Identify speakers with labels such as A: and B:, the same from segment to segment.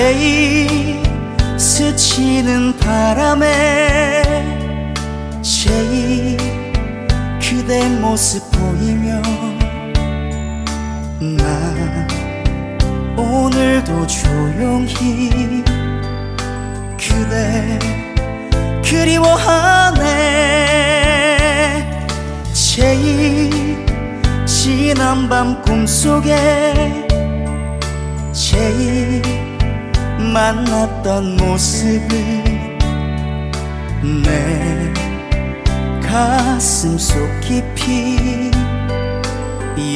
A: 제일 스치는 바람에 제일 그대 모습 보이며 난 오늘도 조용히 그대 그리워하네. 제일 지난 밤 꿈속에 제일 만났던 모습을 내 가슴 속 깊이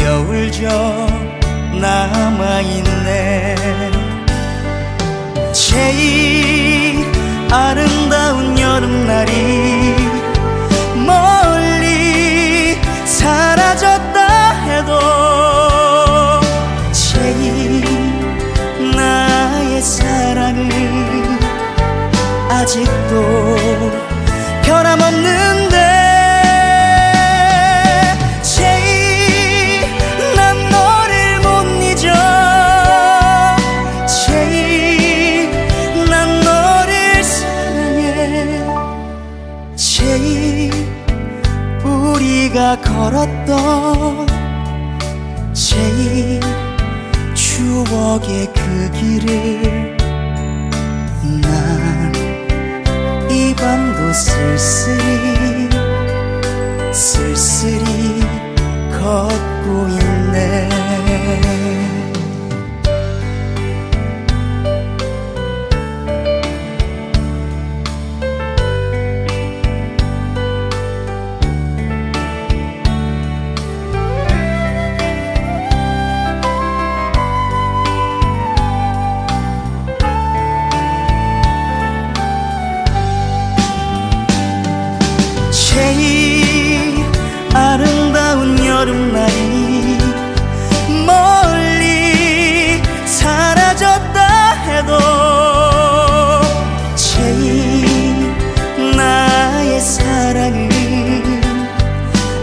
A: 여울져 남아있네. 제일 아름다운 여름날이 멀리 사라졌다 아직도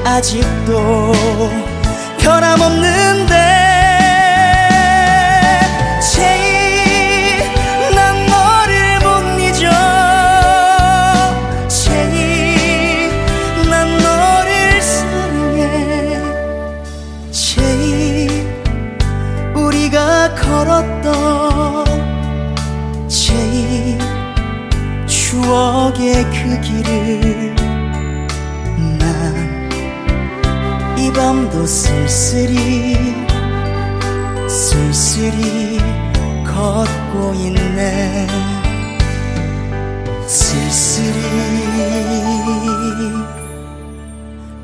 A: 아직도 변함없는데 제일 난 너를 못 잊어. 제일 난 너를 사랑해. 제일 우리가 걸었던 제일 추억의 그 길을 이 밤도 쓸쓸히 쓸쓸히 걷고 있네. 쓸쓸히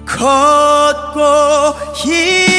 A: 걷고 있네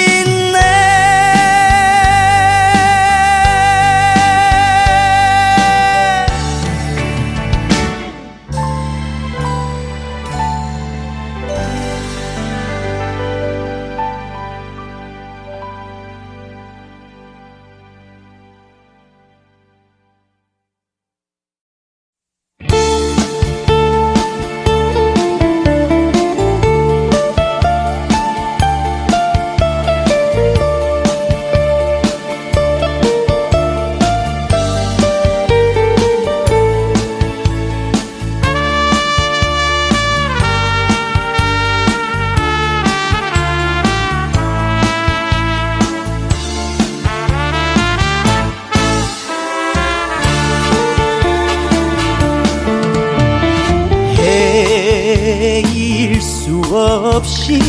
A: 없이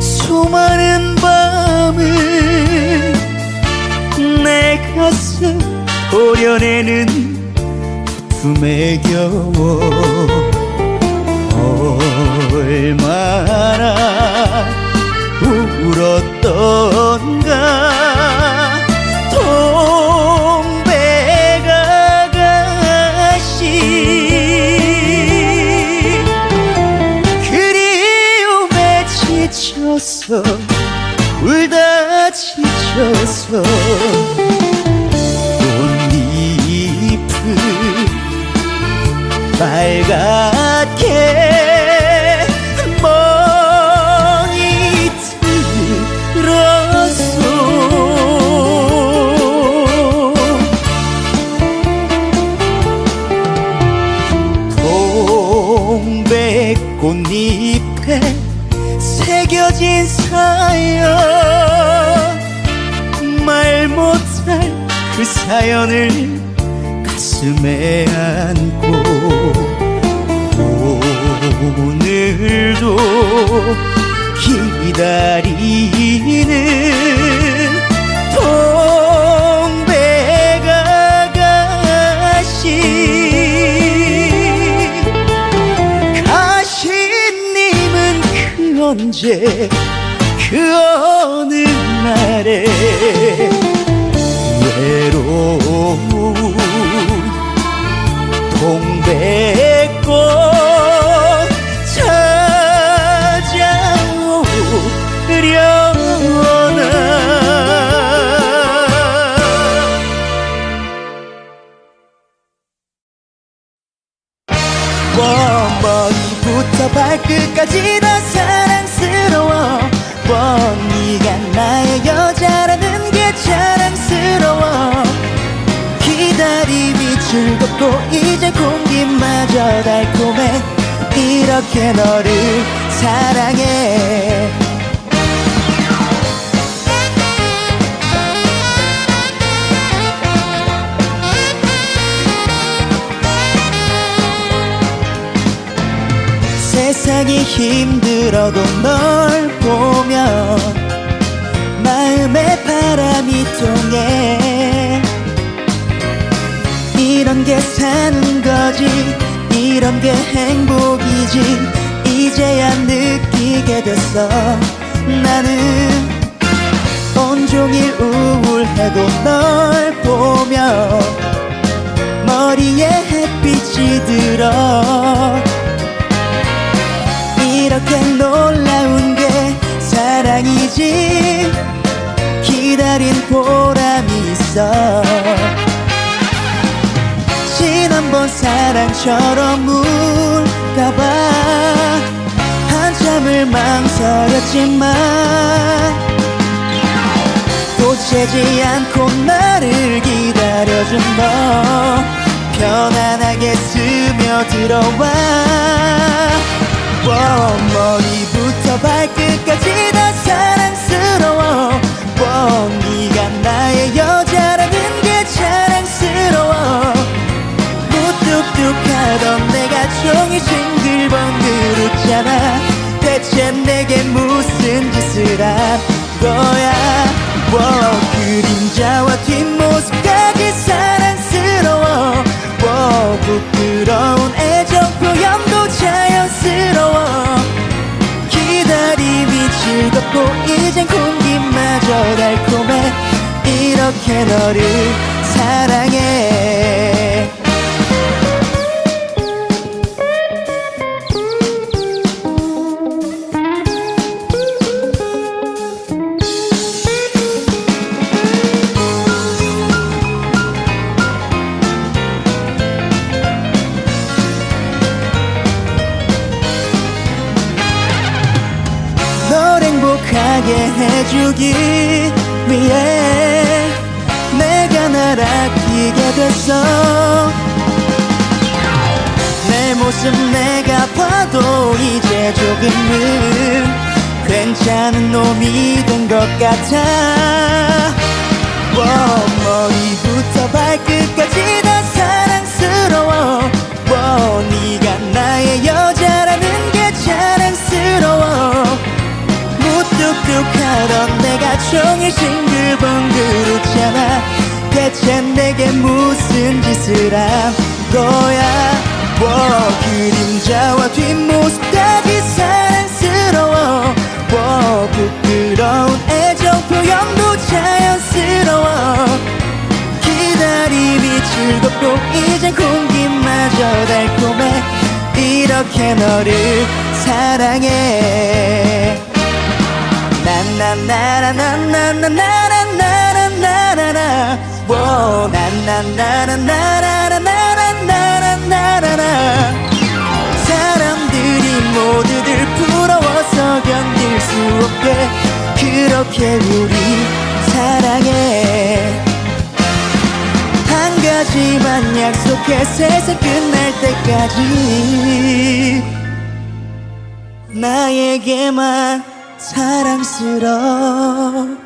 A: 수많은 밤을 내 가슴 도려내는 품에 겨워 얼마나 울었던가 지 그 사연을 가슴에 안고 오늘도 기다리 달콤해 이렇게 너를 사랑해. 세상이 힘들어도 널 보면 마음에 바람이 통해 이런 게 사는 거지 이런 게 행복이지. 이제야 느끼게 됐어. 나는 온종일 우울해도 널 보면 머리에 햇빛이 들어. 이렇게 놀라운 게 사랑이지. 기다린 보람이 있어 사랑처럼 울까봐. 한참을 망설였지만 또 채지 않고 나를 기다려준 너 편안하게 스며들어와 이렇게 너를 사랑해. 널 행복하게 해주기 위해 날 아끼게 됐어. 내 모습 내가 봐도 이제 조금은 괜찮은 놈이 된 것 같아. 워, 머리부터 발끝까지 다 사랑스러워. 워, 네가 나의 여자라는 게 자랑스러워. 무뚝뚝하던 내가 종일 싱글벙글 웃잖아 대체 내게 무슨 짓을 한 거야? 워 그림자와 뒷모습 따기 사랑스러워. 워 부끄러운 애정 표현도 자연스러워. 기다림이 즐겁고 이젠 공기마저 달콤해. 이렇게 너를 사랑해. 나나나나나나나. 워 나나나라나나나나나나나나 사람들이 모두들 부러워서 견딜 수 없게 그렇게 우리 사랑해 한 가지만 약속해 세상 끝날 때까지 나에게만 사랑스럽기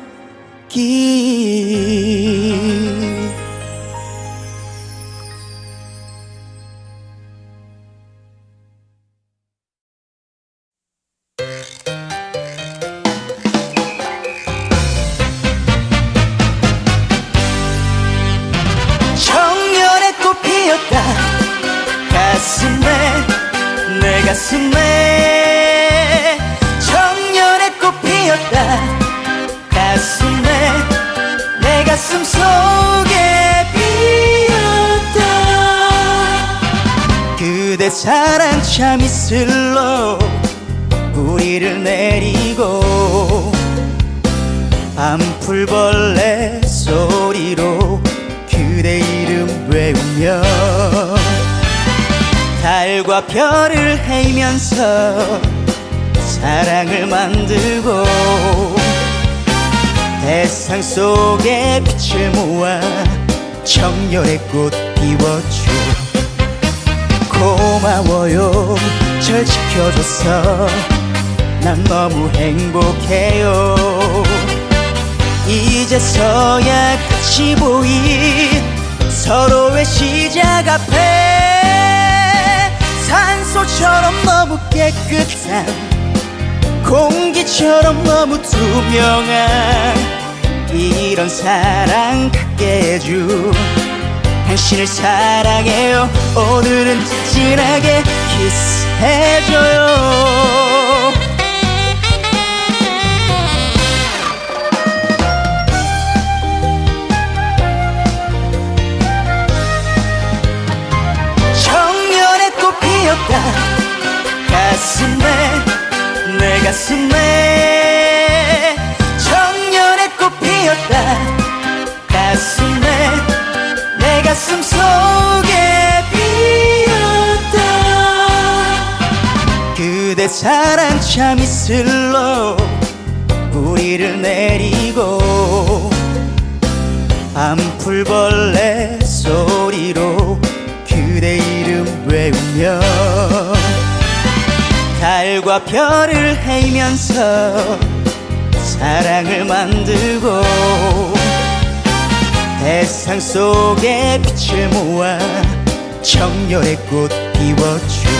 A: 그대 사랑 참 이슬로 우리를 내리고 밤풀벌레 소리로 그대 이름 외우며 달과 별을 헤이면서 사랑을 만들고 대상 속에 빛을 모아 청열의 꽃 피워줘 고 마워요. 절 지켜줘서 난 너무 행복해요. 이제서야 끝이 보인 서로의 시작 앞에 산소처럼 너무 깨끗한 공기처럼 너무 투명한 이런 사랑 갖게 해준 당신을 사랑해요. 오늘은 진하게 키스해줘요 이슬로 우리를 내리고 밤풀벌레 소리로 그대 이름 외우며 달과 별을 헤이면서 사랑을 만들고 대상 속에 빛을 모아 청열의 꽃 피워줘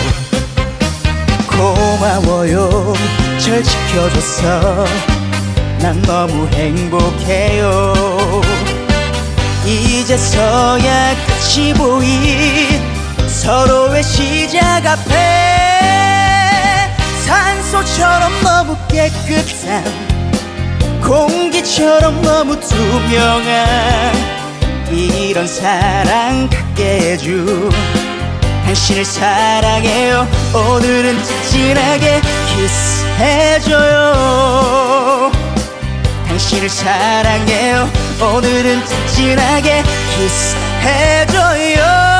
A: 고마워요. 절 지켜줘서 난 너무 행복해요. 이제서야 끝이 보인 서로의 시작 앞에 산소처럼 너무 깨끗한 공기처럼 너무 투명한 이런 사랑 갖게 해준 당신을 사랑해요. 오늘은 진하게 키스해줘요. 당신을 사랑해요. 오늘은 진하게 키스해줘요